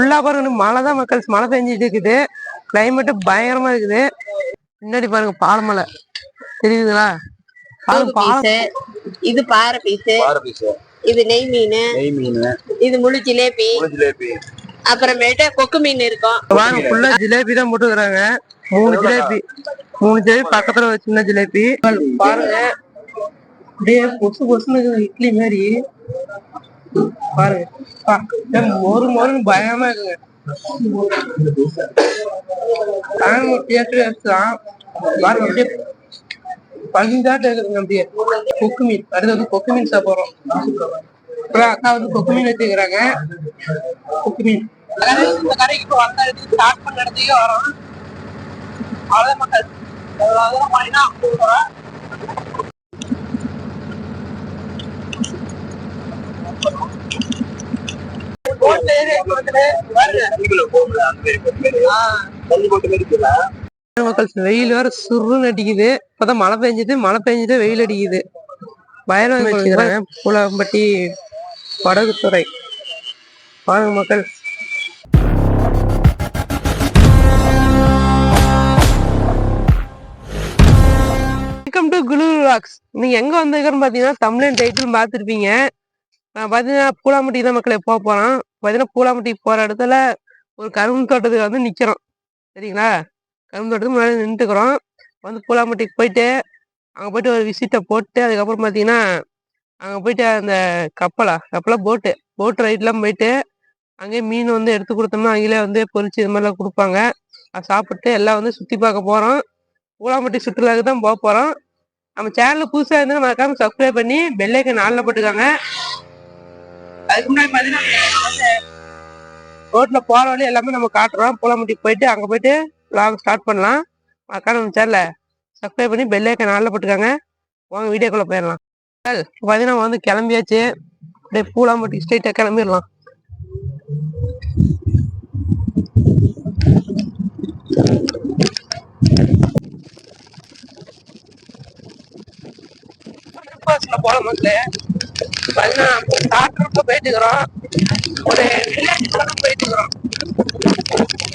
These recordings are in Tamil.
ஃபுல்லா பாருங்க மழை தான் மக்கள் மழை பெஞ்சிட்டு இருக்குது. கிளைமேட் பயங்கரமா இருக்குது. பின்னாடி பாருங்க பாலமலை தெரியுதுங்களா? இது பாறை பீஸ். பீஸ். இது நெய் மீன். நெய் மீன். இது முழு ஜிலேபி. அப்புறமேட்டு கொக்கு மீன் இருக்கும். பாருங்க ஃபுல்லா ஜிலேபி தான் போட்டுக்கிறாங்க மூணு ஜிலேபி. மூணு ஜிலேபி பக்கத்துல ஒரு சின்ன ஜிலேபி. பாருங்க. அப்படியே பொசு பொசுன்னு இட்லி மாதிரி. பாருங்க. ஒரு அப்படியே பயமா இருக்குங்க தாங்க டேஸ்ட் தான் பாருங்க அப்படியே பழுந்தாட்டு இருக்குதுங்க அப்படியே. கொக்கு மீன் அடுத்து வந்து கொக்கு மீன் சாப்பிட்றோம் அப்புறம் அக்கா வந்து கொக்கு மீன் எடுத்துக்கிறாங்க கொக்கு மீன். இந்த கடைக்கு இப்போ வந்த இடத்துக்கு ஸ்டார்ட் பண்ண இடத்துக்கே வரோம். அவ்வளோதான் மக்கள். எவ்வளோ தூரம் போனீங்கன்னா அங்கே போகிறோம் மக்கள் வெயில் வேற சுருன்னு அடிக்குது. இப்பதான் மழை பெஞ்சுது மழை பெஞ்சுட்டு வெயில் அடிக்குது. பயணம் புலம்பட்டி படகுத்துறை பாருங்க மக்கள். வெல்கம் டு குளு ராக்ஸ் நீங்க எங்க வந்திருக்கிறோன்னு பாத்தீங்கன்னா தமிழன் டைட்டில் பாத்துருப்பீங்க பார்த்தீங்கன்னா பூலாம்பட்டிக்கு பூலாம்பட்டி தான் மக்களை போக போகிறோம் பார்த்தீங்கன்னா பூலாம்பட்டி போகிற இடத்துல ஒரு கரும்பு தோட்டத்துக்கு வந்து நிற்கிறோம் சரிங்களா? கரும்பு தோட்டத்துக்கு முன்னாடி நின்றுக்கிறோம் வந்து பூலாம்பட்டிக்கு போயிட்டு அங்கே போயிட்டு ஒரு விசிட்டை போட்டு அதுக்கப்புறம் பார்த்தீங்கன்னா அங்கே போயிட்டு அந்த கப்பலா கப்பலா போட்டு போட்டு ரைட்லாம் போயிட்டு அங்கேயே மீன் வந்து எடுத்து கொடுத்தோம்னா அங்கேயே வந்து பொறிச்சு இது மாதிரிலாம் கொடுப்பாங்க. அதை சாப்பிட்டு எல்லாம் வந்து சுற்றி பார்க்க போகிறோம் பூலாம்பட்டி சுற்றுலாவுக்கு தான் போக போகிறோம் நம்ம சேனல் புதுசாக இருந்தால் மறக்காமல் சப்ஸ்கிரைப் பண்ணி பெல்லைக்கு நாளில் போட்டுக்காங்க. அதுக்கு முன்னாடி பார்த்தீங்கன்னா ரோட்ல போற வழி எல்லாமே நம்ம காட்டுறோம். பூலாம்பட்டிக்கு போயிட்டு அங்க போயிட்டு vlog ஸ்டார்ட் பண்ணலாம். மறக்காம நம்ம சேனலை சப்ஸ்கிரைப் பண்ணி பெல்லைக்கு நாளில் போட்டுக்காங்க. வாங்க வீடியோக்குள்ள போயிடலாம். சார் பார்த்தீங்கன்னா வந்து கிளம்பியாச்சு. அப்படியே பூலாம்பட்டி ஸ்ட்ரெயிட்டா கிளம்பிடலாம். பஸ்ல போல மக்களே பாத்தீங்கன்னா டாக்டருக்கு போயிட்டு இருக்கிறோம் ஒரு வில்லேஜ் பக்கம் போயிட்டு இருக்கிறோம்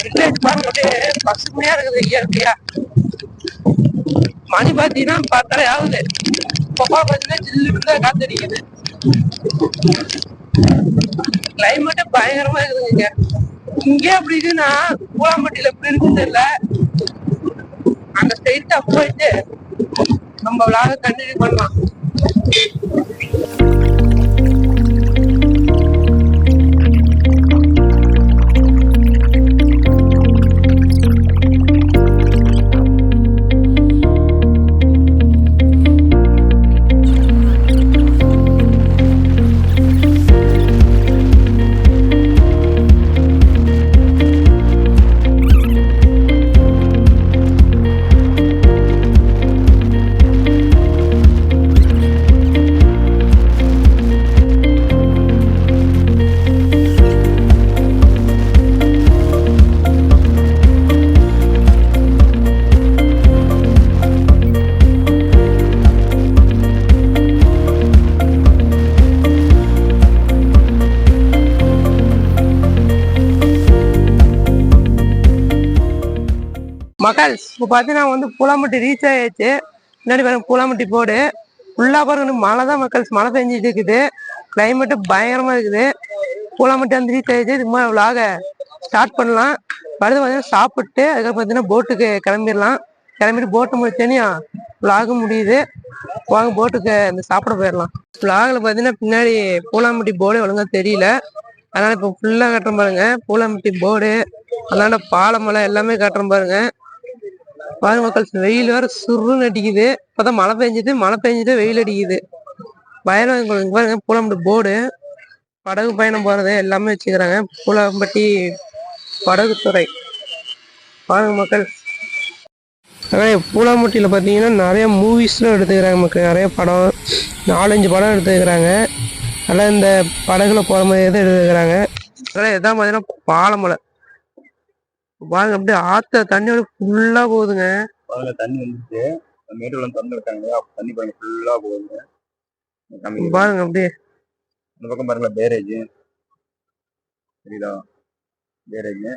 வில்லேஜ் பாருங்க அப்படியே பசுமையா இருக்குது இயற்கையா. மணி பார்த்தீங்கன்னா பத்தரை ஆகுது. இப்போ பார்த்தீங்கன்னா ஜில்லுன்னு தான் காத்தடிக்குது. கிளைமேட் பயங்கரமா இருக்குதுங்க இங்க. இங்கே அப்படி இருக்குன்னா பூலாம்பட்டியில எப்படி இருக்குன்னு தெரியல. அங்க ஸ்ட்ரெயிட்டா போயிட்டு நம்ம விளாக கண்டினியூ பண்ணலாம். மக்கள் இப்போ பார்த்தீங்கன்னா வந்து பூலாம்பட்டி ரீச் ஆயாச்சு முன்னாடி பாருங்க பூலாம்பட்டி போடு. ஃபுல்லாக பாருங்க மழை தான் மக்கள் மழை பெஞ்சிட்டு இருக்குது. கிளைமேட்டு பயங்கரமாக இருக்குது. பூலாம்பட்டி வந்து ரீச் ஆயிடுச்சு. இதுக்கு மேலே விலாக ஸ்டார்ட் பண்ணலாம். வருது பார்த்தீங்கன்னா சாப்பிட்டு அதுக்கப்புறம் பார்த்தீங்கன்னா போட்டுக்கு கிளம்பிடலாம். கிளம்பிட்டு போட்டு முடிச்சேனியா விலாக முடியுது. வாங்க போட்டுக்கு அந்த சாப்பிட போயிடலாம். விலாகில் பார்த்தீங்கன்னா பின்னாடி பூலாம்பட்டி போர்டு ஒழுங்காக தெரியல. அதனால் இப்போ ஃபுல்லாக கட்டுறோம் பாருங்க. பூலாம்பட்டி போர்டு அதனால பாலமலை எல்லாமே கட்டுறோம் பாருங்க. பாரு மக்கள் வெயில் வேற சுருன்னு அடிக்குது. இப்பதான் மழை பெஞ்சது மழை பெஞ்சுட்டு வெயில் அடிக்குது. பயணம் பாருங்க பூலாம்பட்டி போர்டு. படகு பயணம் போறது எல்லாமே வச்சுக்கிறாங்க. பூலாம்பட்டி படகுத்துறை பாருங்க மக்கள். பூலாம்பட்டியில் பார்த்தீங்கன்னா நிறைய மூவிஸ்லாம் எடுத்துக்கிறாங்க மக்கள். நிறைய படம் நாலஞ்சு படம் எடுத்துக்கிறாங்க. நல்லா இந்த படகுல போகிற மாதிரி தான் எடுத்துக்கிறாங்க. அதனால் எதான் பார்த்தீங்கன்னா பாலமலை. பாருங்க அப்படியே ஆத்த தண்ணியோட ஃபுல்லா போகுதுங்க. அதுல தண்ணி வந்துச்சு மேட்டுல திறந்து விட்டாங்க தண்ணி பாருங்க ஃபுல்லா போகுது காமிக்குது. பாருங்க அப்படியே. இந்த பக்கம் பாருங்களா பேரேஜ் வேறங்க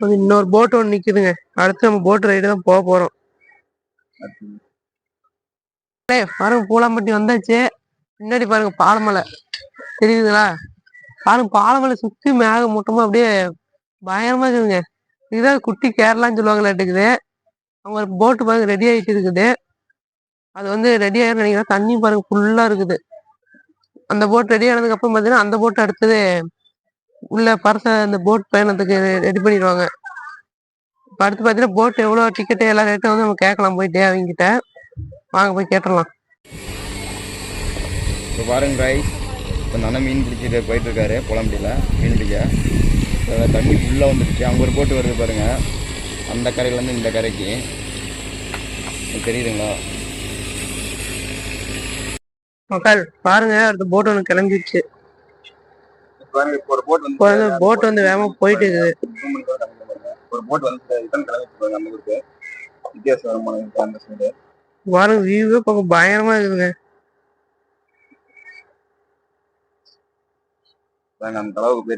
வந்து இன்னொரு போட் ஒன்று நிக்குதுங்க. அடுத்து நம்ம போட் ரைடு தான் போக போறோம். பாருங்க பூலாம்பட்டி வந்தாச்சு. பின்னாடி பாருங்க பாலமலை. தெரியுதுங்களா? பாருங்க பாலமலை சுத்தி மேக மூட்டமா அப்படியே பயங்கரமா இருக்குதுங்க. இதுதான் குட்டி கேரளான்னு சொல்லுவாங்களாட்டுக்குது அவங்க ஒரு போட்டு பாருங்க ரெடி ஆகிட்டு இருக்குது. அது வந்து ரெடி ஆயிரும் நினைக்கிறேன். தண்ணி பாருங்க ஃபுல்லா இருக்குது. அந்த போட் ரெடி ஆனதுக்கு அப்புறம் பார்த்தீங்கன்னா அந்த போட் அடுத்தது உள்ள பரச அந்த போட் பயணத்துக்கு ரெடி பண்ணிடுவாங்க. இப்போ அடுத்து பார்த்தீங்கன்னா போட் எவ்வளோ டிக்கெட்டு எல்லா ரேட்டும் வந்து நம்ம கேட்கலாம். போயிட்டே அவங்ககிட்ட. வாங்க போய் கேட்டுடலாம். இப்போ பாருங்க ரைஸ் இப்போ நல்லா மீன் பிடிச்சிட்டு போயிட்டு இருக்காரு மீன் பிடிக்க. தண்ணி ஃபுல்லாக வந்துடுச்சு அங்கே ஒரு போட்டு வருது பாருங்க. அந்த கரையிலேருந்து இந்த கரைக்கு. தெரியுதுங்களா? மக்கள் பாருங்க அடுத்த போட் ஒன்று கிளம்பிடுச்சு பாருங்க இப்போ ஒரு போட் இப்போ வந்து போட் வந்து வேகமா போயிட்டு இருக்குது. பாருங்க வியூவே பார்க்க பயங்கரமா இருக்குதுங்க. அந்த அளவுக்கு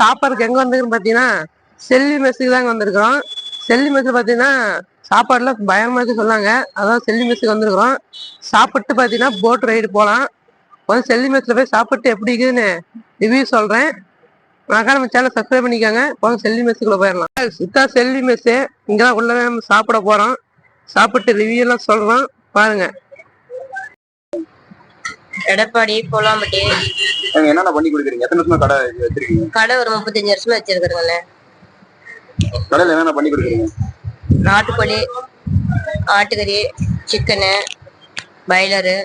சாப்பாடுக்கு எங்க வந்திருக்குன்னு பாத்தீங்கன்னா செல்லி மெஸ்ஸுக்கு தாங்க வந்திருக்கிறோம். செல்லி மெஸ்ல பாத்தீங்கன்னா சாப்பாடுல பயங்கரமா இருக்கு சொன்னாங்க. அதான் செல்லி மெஸ்ஸுக்கு வந்திருக்கிறோம். சாப்பிட்டு பாத்தீங்கன்னா போட் ரைடு போலாம். வந்து செல்லி மெஸ்ல போய் சாப்பிட்டு எப்படி இருக்குதுன்னு ரிவ்யூ சொல்றேன். மறக்காம நம்ம சேனல் சப்ஸ்கிரைப் பண்ணிக்கோங்க. போங்க செல்லி மெஸ்ஸுக்குள்ள போயிடலாம். சித்தா செல்லி மெஸ்ஸு. இங்கதான் உள்ள நம்ம சாப்பிட போறோம். சாப்பிட்டு ரிவ்யூ எல்லாம் சொல்றோம். பாருங்க. எடப்பாடி பொலாம்பட்டி நீங்க என்னென்ன பண்ணி கொடுக்குறீங்க? எத்தனை வருஷமா கடை வச்சிருக்கீங்க? கடை ஒரு முப்பத்தஞ்சு வருஷமா வச்சிருக்கிறேங்கண்ணே கடையில் என்னென்ன பண்ணி கொடுக்குறீங்க? நாட்டுக்கோழி ஆட்டுக்கறி சிக்கனு பாய்லரு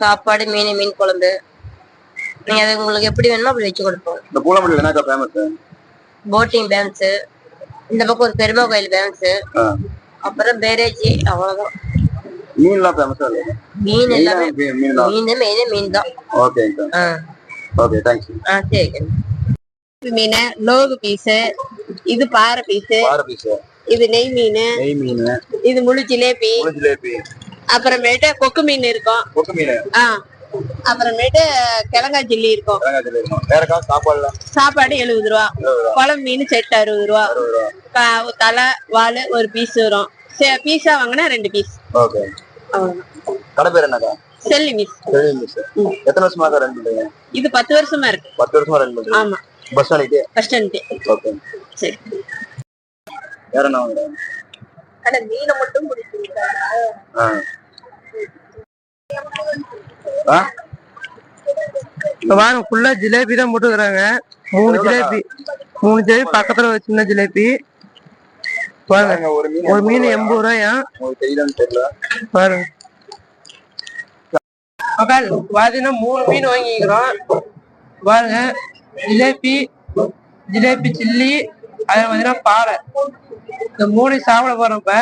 சாப்பாடு மீன் மீன் குழம்பு. நீங்க அது உங்களுக்கு எப்படி வேணுமோ அப்படி வச்சு கொடுப்போம். இந்த பூலமல்லியில் என்னக்கா ஃபேமஸ் போட்டிங் பேம்ஸ் இந்த பக்கம் ஒரு பெருமா கோயில் பேம்ஸ் ஆ. அப்புறம் பேரேஜி அவ்வளவுதான். மீன்லாம் ஃபேமஸா இல்லை மீன் எல்லாமே மீன் தான் மீன் மெயின் மீன் தான் ஓகேங்க ஆ. ஓகே தேங்க்ஸ் ஆ சரி மீன் லோகு பீஸ் இது பாறை பீஸ் பாறை பீஸ் இது நெய் மீன் நெய் மீன். இது முழு ஜிலேபி. முழு ஜிலேபி. அப்புறமேட்டு கொக்கு மீன் இருக்கும். கொக்கு மீன். ஆ. அப்புறமேட்டு கிழங்கா ஜில்லி இருக்கும். சாப்பாடுலாம் சாப்பாடு எழுபது ரூபா. குழம்பு மீன் செட் அறுபது ரூபா. தலை வால் ஒரு பீஸ் வரும். பீஸா வாங்கினா ரெண்டு பீஸ் ஓகே கடை பேர் என்னக்கா செல்லி மீஸ் எத்தனை வருஷமாக்கா ரன் பண்றீங்க? இது பத்து வருஷமா இருக்கு. பத்து வருஷமா ரன் பண்றீங்க? ஆமா. Bus stand bus stand okay சரி. வேற என்ன வாங்குறேன் ஆனா மீனை மட்டும் பிடிச்சிருக்கா ஆ. பாருங்க ஃபுல்லா ஜிலேபி தான் போட்டுக்கிறாங்க. மூணு ஜிலேபி மூணு ஜிலேபி பக்கத்துல ஒரு சின்ன ஜிலேபி. பாருங்க ஒரு மீன் ஒரு மீன் எண்பது ரூபாயா? உங்களுக்கு தெரியுதான்னு தெரியல. பாருங்க. மகள் பாத்தீங்கன்னா மூணு மீன் வாங்கிக்கிறோம். பாருங்க ஜிலேபி ஜிலேபி சில்லி அதுல பாத்தீங்கன்னா பாறை. இந்த மூணு சாப்பிட போறப்ப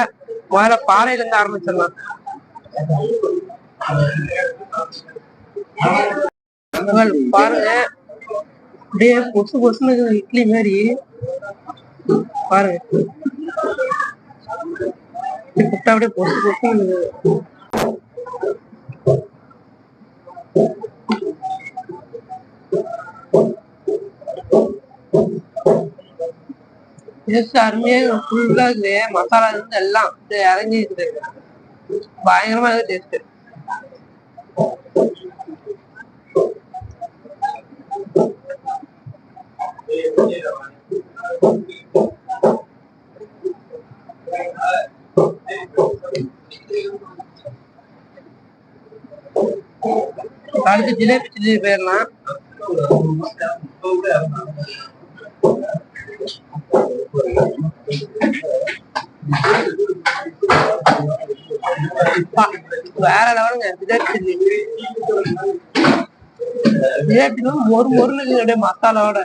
முதல்ல பாறையில இருந்து ஆரம்பிச்சிடலாம். பாருங்க. அப்படியே பொசு பொசுன்னு இட்லி மாதிரி. பாருங்க. அப்படியே பொசு பொசு டேஸ்ட் அருமையா இருக்குது. மசாலா இருந்து எல்லாம் இது இறங்கி இருக்குது பயங்கரமா இருக்கு டேஸ்ட் அடுத்து ஜிலேபி சில்லி போயிடலாம்? வேற லெவலுங்க. ஜிலேபி சில்லி ஜிலேபி ஒரு மொருள் அப்படியே மசாலாவோட.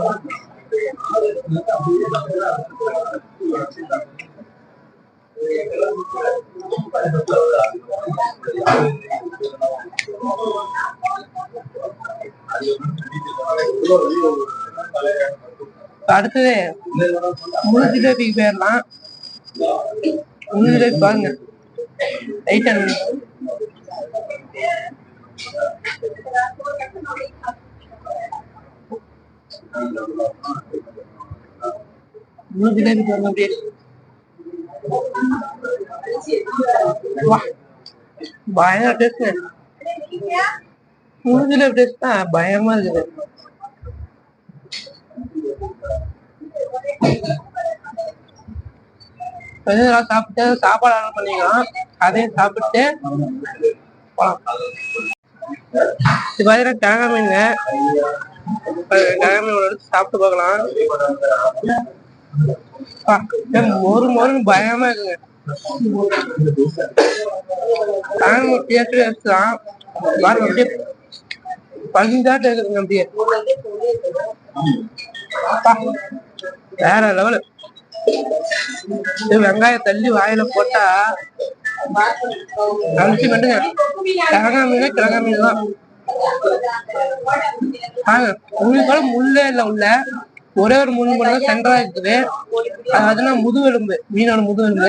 Thank you. அடுத்தது முழு ஜிலேபிக்கு போயிடலாம் ஜிலேபி பாருங்க. லைட்டா மூணு ஜிலேபி பாருங்க அப்படியே வா பயங்கர டேஸ்ட் மூணு ஜிலேபி டேஸ்ட் தான் பயமா இருக்குது கொஞ்ச நேரம் சாப்பிட்டு சாப்பாடு ஆர்டர் பண்ணிக்கலாம் அதையும் சாப்பிட்டு போலாம் இது பார்த்தீங்கன்னா கிழங்கா மீனுங்க எடுத்து சாப்பிட்டு பார்க்கலாம். ஒரு அப்படியே மொறு மொறுன்னு பயமா இருக்குங்க. கிழங்கு டேஸ்ட் தான் பாருங்க அப்படியே பகிர்ந்தாட்டு இருக்குதுங்க அப்படியே. வேற லெவலு வெங்காயம் தள்ளி வாயில போட்டா அல்டிமேட்டுங்க கிழங்கா மீன் கிழங்கா மீன் தான். ஆங்க முள்ளே இல்ல உள்ள. ஒரே ஒரு முள் மட்டும் சென்டரா இருக்குது. அதுனா முதுவெலும்பு மீனோட முதுவெலும்பு.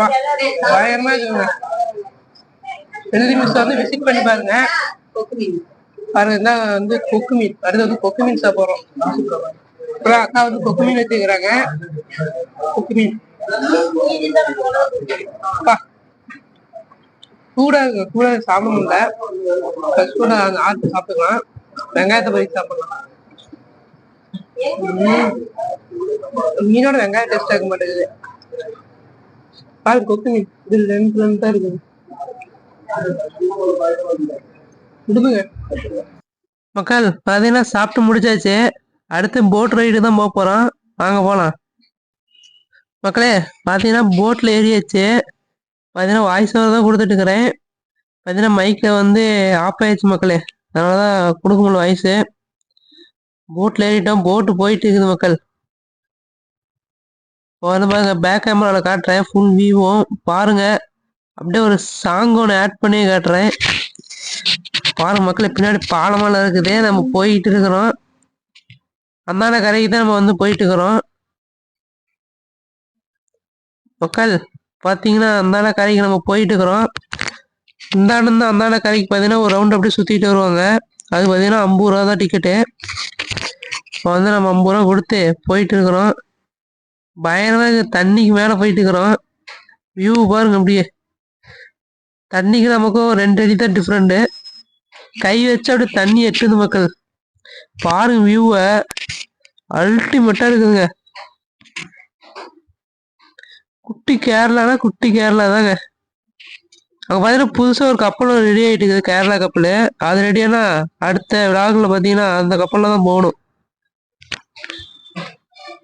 வா, பயங்கரமா இருக்குங்க. எழுதி மிஸ் வந்து விசிட் பண்ணி பாருங்க. பாருங்க இதான் வந்து கொக்கு மீன். அடுத்து வந்து கொக்கு மீன் சாப்பிடுறோம் அப்புறம் அக்கா வந்து கொக்கு மீன் வச்சுக்கிறாங்க. கொக்கு மீன். கூட கூட சாப்பிட முடியல ஃபர்ஸ்ட் கூட ஆட்டு சாப்பிட்டுக்கலாம் வெங்காயத்தை பறிச்சு சாப்பிடலாம். மீனோட வெங்காயம் டேஸ்ட் ஆக மாட்டேங்குது. பால் கொக்கு மீன் இது ரெண்டு ரெண்டு தான் இருக்குது. மக்கள் பாத்தீங்கன்னா சாப்பிட்டு முடிச்சாச்சு. அடுத்து போட் ரைடு தான் போக போறோம். வாங்க போலாம். மக்களே பாத்தீங்கன்னா போட்ல ஏறியாச்சு. பார்த்தீங்கன்னா வாய்ஸ் ஓவர் தான் கொடுத்துட்டு இருக்கிறேன் பாத்தீங்கன்னா வந்து ஆஃப் ஆயிடுச்சு மக்களே. அதனாலதான் கொடுக்க முடியல வாய்ஸு போட்டில் ஏறிட்டோம். போட்டு போயிட்டு இருக்குது மக்கள். இப்போ வந்து பாருங்க பேக் கேமராவில் காட்டுறேன். ஃபுல் வியூவும் பாருங்கள் அப்படியே ஒரு சாங் ஒன்று ஆட் பண்ணி காட்டுறேன். பாருங்க மக்களே பின்னாடி பாலமெல்லாம் இருக்குது. நம்ம போயிட்டு இருக்கிறோம். அந்தான கரைக்கு தான் நம்ம வந்து போயிட்டு இருக்கிறோம். மக்கள் பார்த்தீங்கன்னா அந்தாண்ட கரைக்கு நம்ம போயிட்டு இருக்கிறோம் இந்தாண்டு இருந்து அந்தாண்ட கரைக்கு பார்த்தீங்கன்னா ஒரு ரவுண்ட் அப்படியே சுற்றிட்டு வருவாங்க. அது பார்த்தீங்கன்னா ஐம்பது ரூபா தான் டிக்கெட்டு இப்போ வந்து நம்ம ஐம்பது ரூபா கொடுத்து போயிட்டு இருக்கிறோம் பயங்கரமாக தண்ணிக்கு மேலே போயிட்டு இருக்கிறோம் வியூ பாருங்க அப்படியே. தண்ணிக்கு நமக்கும் ரெண்டு அடி தான் டிஃப்ரெண்ட்டு கை வச்சு அப்படியே தண்ணி எட்டுது மக்கள். பாருங்க வியூவை அல்டிமேட்டாக இருக்குதுங்க. குட்டி கேரளானா குட்டி கேரளா தாங்க அங்க பாத்தீங்கன்னா புதுசா ஒரு கப்பல் ரெடி ஆயிட்டு இருக்குது கேரளா கப்பல் அது ரெடியானா அடுத்த விழாக்குல பாத்தீங்கன்னா அந்த கப்பல்ல தான் போகணும்.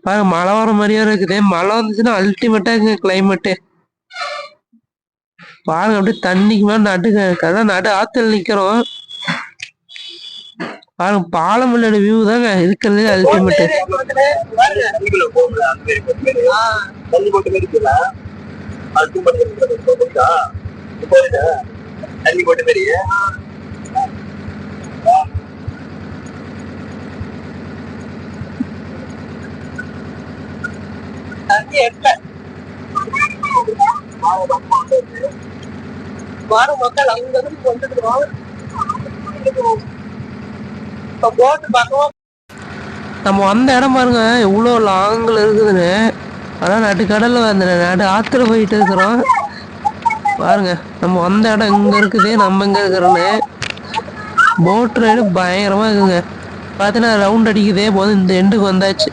பாருங்க மழை வர மாதிரியே இருக்குது. மழை வந்துச்சுன்னா அல்டிமேட்டா இருக்குங்க கிளைமேட்டு பாருங்க அப்படியே தண்ணிக்கு மேல நடுங்க அதான் நடு ஆற்றுல நிக்கிறோம். பாருங்க பாலமல்லோட வியூ தாங்க. இருக்கிறது அல்டிமேட் மக்கள் அங்க இருந்து வந்துருக்கோம் போட்டு நம்ம வந்த இடம் பாருங்க எவ்வளோ லாங்கில் இருக்குதுன்னு. ஆனால் நட்டு கடலில் வந்துடுறேன் நடு ஆற்றுல போயிட்டு இருக்கிறோம். பாருங்க நம்ம வந்த இடம் இங்கே இருக்குது நம்ம இங்கே இருக்கிறோன்னு போட் ரைடு பயங்கரமாக இருக்குங்க. பார்த்தீங்கன்னா ரவுண்ட் அடிக்குதே போதும் இந்த எண்டுக்கு வந்தாச்சு.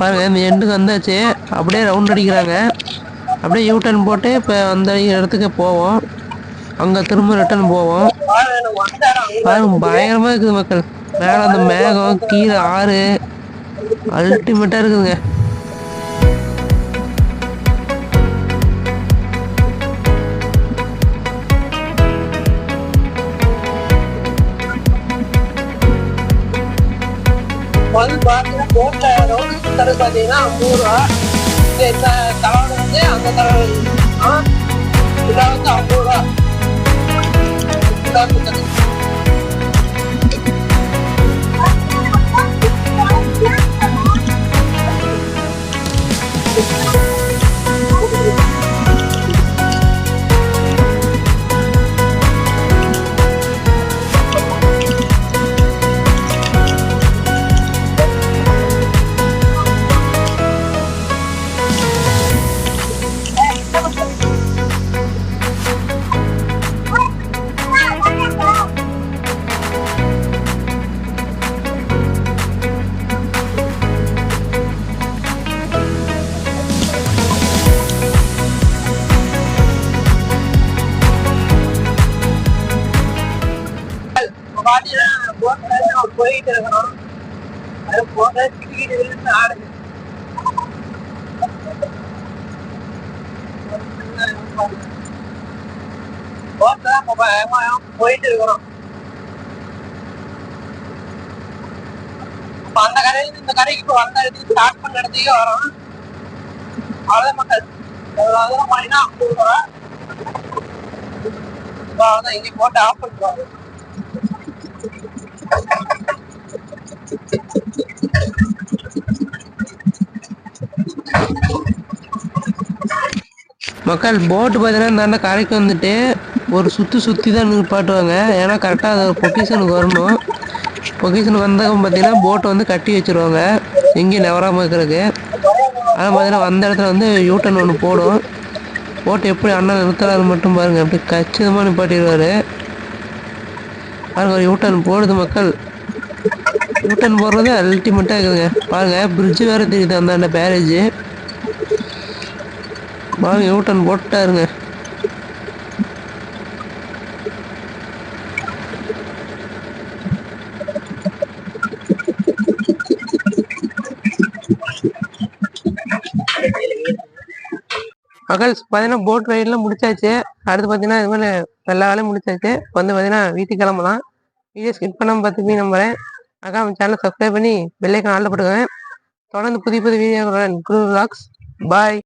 பாருங்க இந்த எண்டுக்கு வந்தாச்சு. அப்படியே ரவுண்ட் அடிக்கிறாங்க. அப்படியே யூ டர்ன் போட்டு இப்போ வந்த இடத்துக்கு போவோம். அங்கே திரும்ப ரிட்டர்ன் போவோம். பாருங்க பயங்கரமாக இருக்குது மக்கள். மேலே அந்த மேகம் கீழே ஆறு. அல்டிமேட்டாக இருக்குதுங்க. வந்து பார்த்தீங்கன்னா போட்ல ரவுண்ட் சுத்தறது பார்த்தீங்கன்னா ஐம்பது ரூபா. இந்த தளம் வந்து அந்த தளம் இதெல்லாம் வந்து ஐம்பது ரூபா. Kita போக கிரிக்கெட் விளையாட்டு ஆடுது போட்டதான் போயிட்டு இருக்கிறோம் இப்ப அந்த கடையில இந்த கடைக்கு இப்போ வந்த இடத்துக்கு ஸ்டார்ட் பண்ண இடத்துக்கே வரோம் அவ்வளவுதான் மக்கள் எவ்வளவு தூரம் பண்ணினா ஐம்பது ரூபா இப்போ அவ்வளவுதான் இங்க போட்டு ஆஃப் பண்ணுவாங்க மக்கள் போட்டு பார்த்தீங்கன்னா இந்த அண்ணன் கரைக்கு வந்துட்டு ஒரு சுற்றி சுற்றி தான் நிற்பாட்டுவாங்க ஏன்னா கரெக்டாக அது பொக்கிஷனுக்கு வரணும். பொக்கிஷனுக்கு வந்தவங்க பார்த்தீங்கன்னா போட்டை வந்து கட்டி வச்சிருவாங்க. எங்கேயும் நவராமல் இருக்கிறதுக்கு ஆனால் பார்த்தீங்கன்னா வந்த இடத்துல வந்து யூட்டன் ஒன்று போடும். போட்டு எப்படி அண்ணன் நிறுத்துறாரு மட்டும் பாருங்கள் அப்படி கச்சிதமாக நிப்பாட்டிடுவார். பாருங்கள் ஒரு யூட்டன் போடுது மக்கள். யூட்டன் போடுறது அல்டிமேட்டாக இருக்குதுங்க. பாருங்கள் பிரிட்ஜ் வேறு தெரியுது அந்த அந்த பேரேஜ் பாருங்க யூட்டன் போட்டாருங்க மகள் பார்த்தீங்கன்னா போட் ரைடெலாம் முடிச்சாச்சு. அடுத்து பார்த்தீங்கன்னா இது மாதிரி எல்லா வேலையும் முடிச்சாச்சு. வந்து பார்த்தீங்கன்னா வீட்டுக்கு கிளம்பலாம் வீடியோ ஸ்கிப் பண்ணாமல் பார்த்துப்பீங்க நம்புறேன். அக்கா நம்ம சேனலை சப்ஸ்கிரைப் பண்ணி பெல்லைக்கான ஆளில் போட்டுக்கோங்க. தொடர்ந்து புதிய புதிய வீடியோக்களுடன் குரு ராக்ஸ் பாய்